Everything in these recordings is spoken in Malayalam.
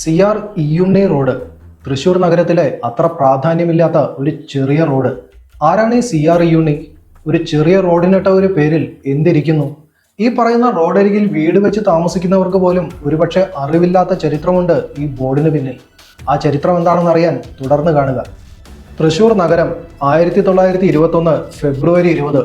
C R Iyunni road. Thrissur നഗരത്തിലെ അത്ര പ്രാധാന്യമില്ലാത്ത ഒരു ചെറിയ റോഡ്. ആരാണ് ഈ സി ആർ ഇയുണ്ണി ഒരു ചെറിയ റോഡിനിട്ട ഒരു പേരിൽ എന്തിരിക്കുന്നു? ഈ പറയുന്ന റോഡരികിൽ വീട് വെച്ച് താമസിക്കുന്നവർക്ക് പോലും ഒരുപക്ഷെ അറിവില്ലാത്ത ചരിത്രമുണ്ട് ഈ ബോർഡിന് പിന്നിൽ. ആ ചരിത്രം എന്താണെന്ന് അറിയാൻ തുടർന്ന് കാണുക. തൃശൂർ നഗരം ആയിരത്തി തൊള്ളായിരത്തി ഇരുപത്തൊന്ന് ഫെബ്രുവരി ഇരുപത്.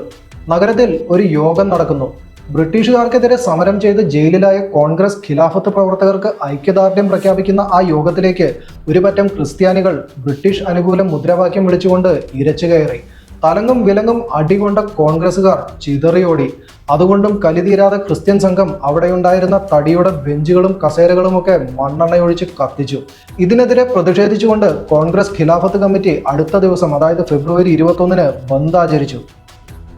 നഗരത്തിൽ ഒരു യോഗം നടക്കുന്നു. ബ്രിട്ടീഷുകാർക്കെതിരെ സമരം ചെയ്ത് ജയിലിലായ കോൺഗ്രസ് ഖിലാഫത്ത് പ്രവർത്തകർക്ക് ഐക്യദാർഢ്യം പ്രഖ്യാപിക്കുന്ന ആ യോഗത്തിലേക്ക് ഒരുപറ്റം ക്രിസ്ത്യാനികൾ ബ്രിട്ടീഷ് അനുകൂലം മുദ്രാവാക്യം വിളിച്ചുകൊണ്ട് ഇരച്ചു കയറി. തലങ്ങും വിലങ്ങും അടികൊണ്ട കോൺഗ്രസുകാർ ചിതറിയോടി. അതുകൊണ്ടും കലിതീരാതെ ക്രിസ്ത്യൻ സംഘം അവിടെയുണ്ടായിരുന്ന തടിയുടെ ബെഞ്ചുകളും കസേരകളുമൊക്കെ മണ്ണെണ്ണയൊഴിച്ച് കത്തിച്ചു. ഇതിനെതിരെ പ്രതിഷേധിച്ചുകൊണ്ട് കോൺഗ്രസ് ഖിലാഫത്ത് കമ്മിറ്റി അടുത്ത ദിവസം അതായത് ഫെബ്രുവരി ഇരുപത്തൊന്നിന് ബന്ദ് ആചരിച്ചു.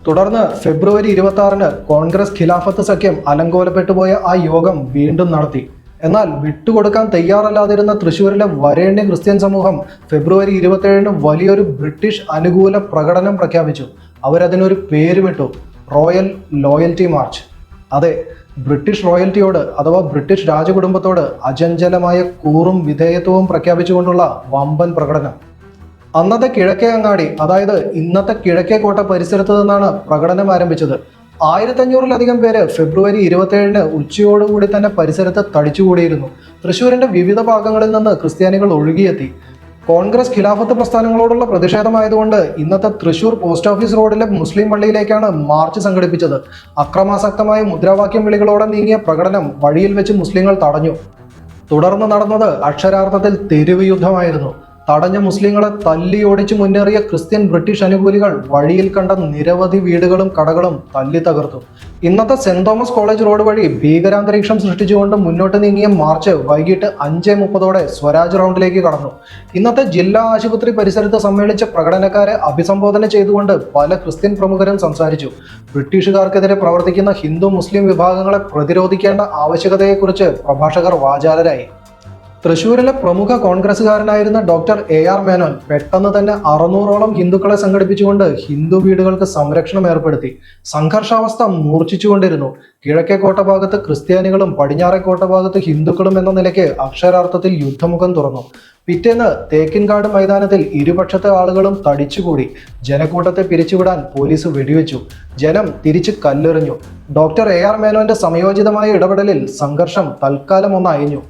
തുടർന്ന് ഫെബ്രുവരി ഇരുപത്തി ആറിന് കോൺഗ്രസ് ഖിലാഫത്ത് സഖ്യം അലങ്കോലപ്പെട്ടുപോയ ആ യോഗം വീണ്ടും നടത്തി. എന്നാൽ വിട്ടുകൊടുക്കാൻ തയ്യാറല്ലാതിരുന്ന തൃശൂരിലെ വരേണ്യ ക്രിസ്ത്യൻ സമൂഹം ഫെബ്രുവരി ഇരുപത്തിയേഴിന് വലിയൊരു ബ്രിട്ടീഷ് അനുകൂല പ്രകടനം പ്രഖ്യാപിച്ചു. അവരതിനൊരു പേരുമിട്ടു. Royal loyalty march. അതെ ബ്രിട്ടീഷ് റോയൽറ്റിയോട് അഥവാ ബ്രിട്ടീഷ് രാജകുടുംബത്തോട് അചഞ്ചലമായ കൂറും വിധേയത്വവും പ്രഖ്യാപിച്ചുകൊണ്ടുള്ള വമ്പൻ പ്രകടനം. അന്നത്തെ കിഴക്കേ അങ്ങാടി അതായത് ഇന്നത്തെ കിഴക്കേ കോട്ട പരിസരത്ത് നിന്നാണ് പ്രകടനം ആരംഭിച്ചത്. ആയിരത്തഞ്ഞൂറിലധികം പേര് ഫെബ്രുവരി ഇരുപത്തേഴിന് ഉച്ചയോടുകൂടി തന്നെ പരിസരത്ത് തടിച്ചുകൂടിയിരുന്നു. തൃശ്ശൂരിന്റെ വിവിധ ഭാഗങ്ങളിൽ നിന്ന് ക്രിസ്ത്യാനികൾ ഒഴുകിയെത്തി. കോൺഗ്രസ് ഖിലാഫത്ത് പ്രസ്ഥാനങ്ങളോടുള്ള പ്രതിഷേധമായതുകൊണ്ട് ഇന്നത്തെ തൃശൂർ പോസ്റ്റ് ഓഫീസ് റോഡിലെ മുസ്ലിം പള്ളിയിലേക്കാണ് മാർച്ച് സംഘടിപ്പിച്ചത്. അക്രമാസക്തമായ മുദ്രാവാക്യം വിളികളോടെ നീങ്ങിയ പ്രകടനം വഴിയിൽ വെച്ച് മുസ്ലിങ്ങൾ തടഞ്ഞു. തുടർന്ന് നടന്നത് അക്ഷരാർത്ഥത്തിൽ തെരുവ് യുദ്ധമായിരുന്നു. തടഞ്ഞ മുസ്ലിങ്ങളെ തല്ലി ഓടിച്ച് മുന്നേറിയ ക്രിസ്ത്യൻ ബ്രിട്ടീഷ് അനുകൂലികൾ വഴിയിൽ കണ്ട നിരവധി വീടുകളും കടകളും തല്ലി തകർത്തു. ഇന്നത്തെ സെന്റ് തോമസ് കോളേജ് റോഡ് വഴി ഭീകരാന്തരീക്ഷം സൃഷ്ടിച്ചുകൊണ്ട് മുന്നോട്ട് നീങ്ങിയ മാർച്ച് വൈകിട്ട് അഞ്ച് മുപ്പതോടെ സ്വരാജ് റൗണ്ടിലേക്ക് കടന്നു. ഇന്നത്തെ ജില്ലാ ആശുപത്രി പരിസരത്ത് സമ്മേളിച്ച പ്രകടനക്കാരെ അഭിസംബോധന ചെയ്തുകൊണ്ട് പല ക്രിസ്ത്യൻ പ്രമുഖരും സംസാരിച്ചു. ബ്രിട്ടീഷുകാർക്കെതിരെ പ്രവർത്തിക്കുന്ന ഹിന്ദു മുസ്ലിം വിഭാഗങ്ങളെ പ്രതിരോധിക്കേണ്ട ആവശ്യകതയെക്കുറിച്ച് പ്രഭാഷകർ വാചാലരായി. തൃശൂരിലെ പ്രമുഖ കോൺഗ്രസ്സുകാരനായിരുന്ന ഡോക്ടർ എ ആർ മേനോൻ പെട്ടെന്ന് തന്നെ അറുന്നൂറോളം ഹിന്ദുക്കളെ സംഘടിപ്പിച്ചുകൊണ്ട് ഹിന്ദു വീടുകൾക്ക് സംരക്ഷണം ഏർപ്പെടുത്തി. സംഘർഷാവസ്ഥ മൂർച്ഛിച്ചുകൊണ്ടിരുന്നു. കിഴക്കേ കോട്ടഭാഗത്ത് ക്രിസ്ത്യാനികളും പടിഞ്ഞാറേ കോട്ടഭാഗത്ത് ഹിന്ദുക്കളും എന്ന നിലയ്ക്ക് അക്ഷരാർത്ഥത്തിൽ യുദ്ധമുഖം തുറന്നു. പിറ്റേന്ന് തേക്കിൻകാട് മൈതാനത്തിൽ ഇരുപക്ഷത്തെ ആളുകളും തടിച്ചുകൂടി. ജനക്കൂട്ടത്തെ പിരിച്ചുവിടാൻ പോലീസ് വെടിവെച്ചു. ജനം തിരിച്ച് കല്ലെറിഞ്ഞു. ഡോക്ടർ എ ആർ മേനോന്റെ സമയോചിതമായ ഇടപെടലിൽ സംഘർഷം തൽക്കാലം ഒന്ന് അയഞ്ഞു.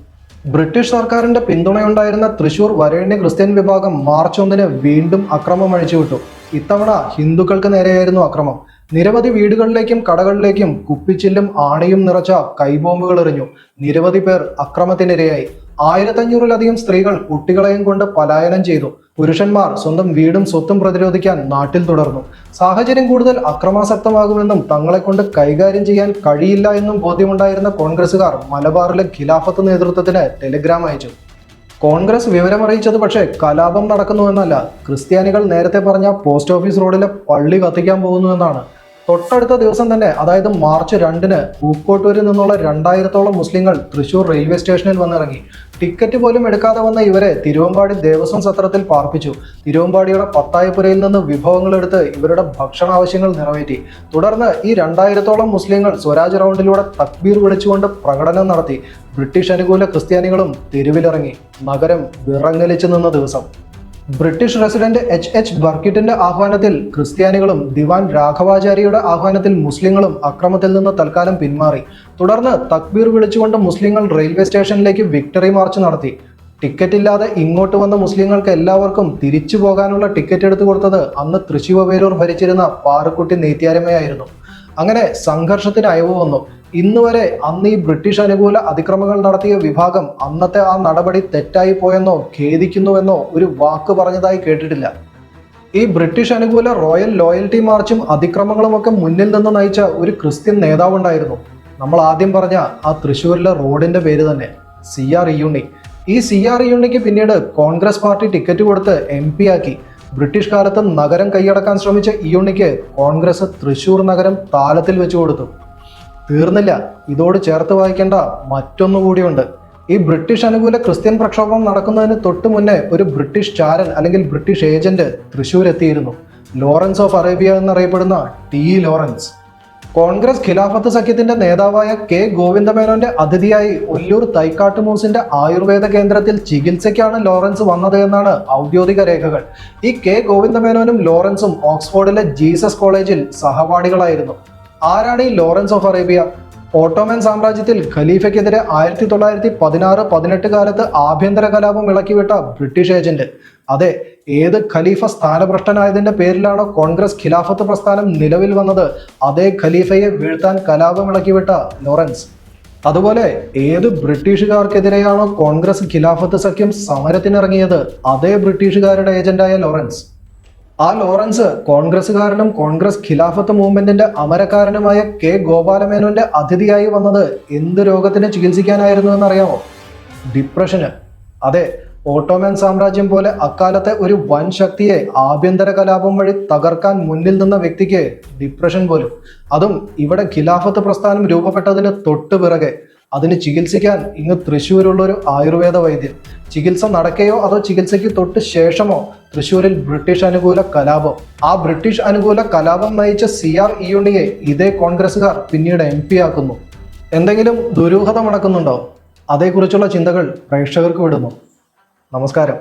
ബ്രിട്ടീഷ് സർക്കാരിന്റെ പിന്തുണയുണ്ടായിരുന്ന തൃശൂർ വരേണ്യ ക്രിസ്ത്യൻ വിഭാഗം മാർച്ച് ഒന്നിന് വീണ്ടും അക്രമം അഴിച്ചുവിട്ടു. ഇത്തവണ ഹിന്ദുക്കൾക്ക് നേരെയായിരുന്നു അക്രമം. നിരവധി വീടുകളിലേക്കും കടകളിലേക്കും കുപ്പിച്ചില്ലും ആണയും നിറച്ച കൈബോംബുകൾ എറിഞ്ഞു. നിരവധി പേർ അക്രമത്തിനിരയായി. ആയിരത്തഞ്ഞൂറിലധികം സ്ത്രീകൾ കുട്ടികളെയും കൊണ്ട് പലായനം ചെയ്തു. പുരുഷന്മാർ സ്വന്തം വീടും സ്വത്തും പ്രതിരോധിക്കാൻ നാട്ടിൽ തുടർന്നു. സാഹചര്യം കൂടുതൽ അക്രമാസക്തമാകുമെന്നും തങ്ങളെ കൊണ്ട് കൈകാര്യം ചെയ്യാൻ കഴിയില്ല എന്നും ബോധ്യമുണ്ടായിരുന്ന കോൺഗ്രസുകാർ മലബാറിലെ ഖിലാഫത്ത് നേതൃത്വത്തിന് ടെലിഗ്രാം അയച്ചു. കോൺഗ്രസ് വിവരമറിയിച്ചത് പക്ഷേ കലാപം നടക്കുന്നുവെന്നല്ല. ക്രിസ്ത്യാനികൾ നേരത്തെ പറഞ്ഞ പോസ്റ്റ് ഓഫീസ് റോഡിലെ പള്ളി കത്തിക്കാൻ പോകുന്നുവെന്നാണ് തൊട്ടടുത്ത ദിവസം തന്നെ അതായത് മാർച്ച് രണ്ടിന് പൂക്കോട്ടൂരിൽ നിന്നുള്ള രണ്ടായിരത്തോളം മുസ്ലിങ്ങൾ തൃശൂർ റെയിൽവേ സ്റ്റേഷനിൽ വന്നിറങ്ങി. ടിക്കറ്റ് പോലും എടുക്കാതെ വന്ന ഇവരെ തിരുവമ്പാടി ദേവസ്വം സത്രത്തിൽ പാർപ്പിച്ചു. തിരുവമ്പാടിയുടെ പത്തായപ്പുരയിൽ നിന്ന് വിഭവങ്ങൾ എടുത്ത് ഇവരുടെ ഭക്ഷണ ആവശ്യങ്ങൾ നിറവേറ്റി. തുടർന്ന് ഈ രണ്ടായിരത്തോളം മുസ്ലിങ്ങൾ സ്വരാജ് റൗണ്ടിലൂടെ തക്ബീർ വിളിച്ചുകൊണ്ട് പ്രകടനം നടത്തി. ബ്രിട്ടീഷ് അനുകൂല ക്രിസ്ത്യാനികളും തെരുവിലിറങ്ങി. നഗരം വിറങ്ങലിച്ചു നിന്ന ദിവസം. ബ്രിട്ടീഷ് റെസിഡന്റ് എച്ച് എച്ച് ബർക്കിറ്റിന്റെ ആഹ്വാനത്തിൽ ക്രിസ്ത്യാനികളും ദിവാൻ രാഘവാചാര്യയുടെ ആഹ്വാനത്തിൽ മുസ്ലിങ്ങളും അക്രമത്തിൽ നിന്ന് തൽക്കാലം പിന്മാറി. തുടർന്ന് തക്ബീർ വിളിച്ചുകൊണ്ട് മുസ്ലിങ്ങൾ റെയിൽവേ സ്റ്റേഷനിലേക്ക് വിക്ടറി മാർച്ച് നടത്തി. ടിക്കറ്റ് ഇല്ലാതെ ഇങ്ങോട്ട് വന്ന മുസ്ലിങ്ങൾക്ക് എല്ലാവർക്കും തിരിച്ചു പോകാനുള്ള ടിക്കറ്റ് എടുത്തു കൊടുത്തത് അന്ന് തൃശ്ശിവപേരൂർ ഭരിച്ചിരുന്ന പാറക്കുട്ടി നെയ്ത്യാരമ്മയായിരുന്നു അങ്ങനെ സംഘർഷത്തിന് അയവ് വന്നു ഇന്ന് വരെ അന്ന് ഈ ബ്രിട്ടീഷ് അനുകൂല അതിക്രമങ്ങൾ നടത്തിയ വിഭാഗം അന്നത്തെ ആ നടപടി തെറ്റായി പോയെന്നോ ഖേദിക്കുന്നുവെന്നോ ഒരു വാക്ക് പറഞ്ഞതായി കേട്ടിട്ടില്ല. ഈ ബ്രിട്ടീഷ് അനുകൂല റോയൽ ലോയൽറ്റി മാർച്ചും അതിക്രമങ്ങളും ഒക്കെ മുന്നിൽ നിന്ന് നയിച്ച ഒരു ക്രിസ്ത്യൻ നേതാവുണ്ടായിരുന്നു. നമ്മൾ ആദ്യം പറഞ്ഞ ആ തൃശ്ശൂരിലെ റോഡിന്റെ പേര് തന്നെ സി ആർ ഇയുണ്ണി ഈ സി ആർ ഇയുണ്ണിക്ക് പിന്നീട് കോൺഗ്രസ് പാർട്ടി ടിക്കറ്റ് കൊടുത്ത് എം പി ആക്കി. ബ്രിട്ടീഷ് കാലത്ത് നഗരം കൈയടക്കാൻ ശ്രമിച്ച ഇയുണ്ണിക്ക് കോൺഗ്രസ് തൃശൂർ നഗരം താലത്തിൽ വെച്ചു കൊടുത്തു. തീർന്നില്ല. ഇതോട് ചേർത്ത് വായിക്കേണ്ട മറ്റൊന്നു കൂടിയുണ്ട്. ഈ ബ്രിട്ടീഷ് അനുകൂല ക്രിസ്ത്യൻ പ്രക്ഷോഭം നടക്കുന്നതിന് തൊട്ട് മുന്നേ ഒരു ബ്രിട്ടീഷ് ചാരൻ അല്ലെങ്കിൽ ബ്രിട്ടീഷ് ഏജന്റ് തൃശ്ശൂർ എത്തിയിരുന്നു ലോറൻസ് ഓഫ് അറേബ്യ എന്നറിയപ്പെടുന്ന ടി. ലോറൻസ്. കോൺഗ്രസ് ഖിലാഫത്ത് സഖ്യത്തിന്റെ നേതാവായ കെ. ഗോവിന്ദമേനോന്റെ അതിഥിയായി ഒല്ലൂർ തൈക്കാട്ടുമൂസിന്റെ ആയുർവേദ കേന്ദ്രത്തിൽ ചികിത്സയ്ക്കാണ് ലോറൻസ് വന്നത് എന്നാണ് ഔദ്യോഗിക രേഖകൾ. ഈ കെ. ഗോവിന്ദമേനോനും ലോറൻസും ഓക്സ്ഫോർഡിലെ ജീസസ് കോളേജിൽ സഹപാഠികളായിരുന്നു. ആരാണ് ഈ ലോറൻസ് ഓഫ് അറേബ്യ? ഓട്ടോമൻ സാമ്രാജ്യത്തിൽ ഖലീഫയ്ക്കെതിരെ ആയിരത്തി തൊള്ളായിരത്തി പതിനാറ് പതിനെട്ട് കാലത്ത് ആഭ്യന്തര കലാപം ഇളക്കിവിട്ട ബ്രിട്ടീഷ് ഏജന്റ്. അതെ ഏത് ഖലീഫ സ്ഥാനഭ്രഷ്ടനായതിന്റെ പേരിലാണോ കോൺഗ്രസ് ഖിലാഫത്ത് പ്രസ്ഥാനം നിലവിൽ വന്നത്? അതേ ഖലീഫയെ വീഴ്ത്താൻ കലാപം ഇളക്കിവിട്ട ലോറൻസ്. അതുപോലെ ഏത് ബ്രിട്ടീഷുകാർക്കെതിരെയാണോ കോൺഗ്രസ് ഖിലാഫത്ത് സഖ്യം സമരത്തിനിറങ്ങിയത്? അതേ ബ്രിട്ടീഷുകാരുടെ ഏജന്റായ ലോറൻസ്. ആ ലോറൻസ് കോൺഗ്രസ്സുകാരനും കോൺഗ്രസ് ഖിലാഫത്ത് മൂവ്മെന്റിന്റെ അമരക്കാരനുമായ കെ ഗോപാലമേനോന്റെ അതിഥിയായി വന്നത് എന്ത് രോഗത്തിന് ചികിത്സിക്കാനായിരുന്നു എന്നറിയാമോ? ഡിപ്രഷന്. അതെ ഓട്ടോമൻ സാമ്രാജ്യം പോലെ അക്കാലത്തെ ഒരു വൻ ശക്തിയെ ആഭ്യന്തര കലാപം വഴി തകർക്കാൻ മുന്നിൽ നിന്ന വ്യക്തിക്ക് ഡിപ്രഷൻ പോലും. അതും ഇവിടെ ഖിലാഫത്ത് പ്രസ്ഥാനം രൂപപ്പെട്ടതിന് തൊട്ടു പിറകെ അതിന് ചികിത്സിക്കാൻ ഇങ്ങ് തൃശ്ശൂരുള്ള ഒരു ആയുർവേദ വൈദ്യൻ. ചികിത്സ നടക്കുകയോ അതോ ചികിത്സയ്ക്ക് തൊട്ട് ശേഷമോ? തൃശൂരിൽ ബ്രിട്ടീഷ് അനുകൂല കലാപം. ആ ബ്രിട്ടീഷ് അനുകൂല കലാപം നയിച്ച സി ആർ ഇയുണിയെ ഇതേ കോൺഗ്രസ്സുകാർ പിന്നീട് എം പി ആക്കുന്നു. എന്തെങ്കിലും ദുരൂഹത നടക്കുന്നുണ്ടോ അതേക്കുറിച്ചുള്ള ചിന്തകൾ പ്രേക്ഷകർക്ക് വിടുന്നു. നമസ്കാരം.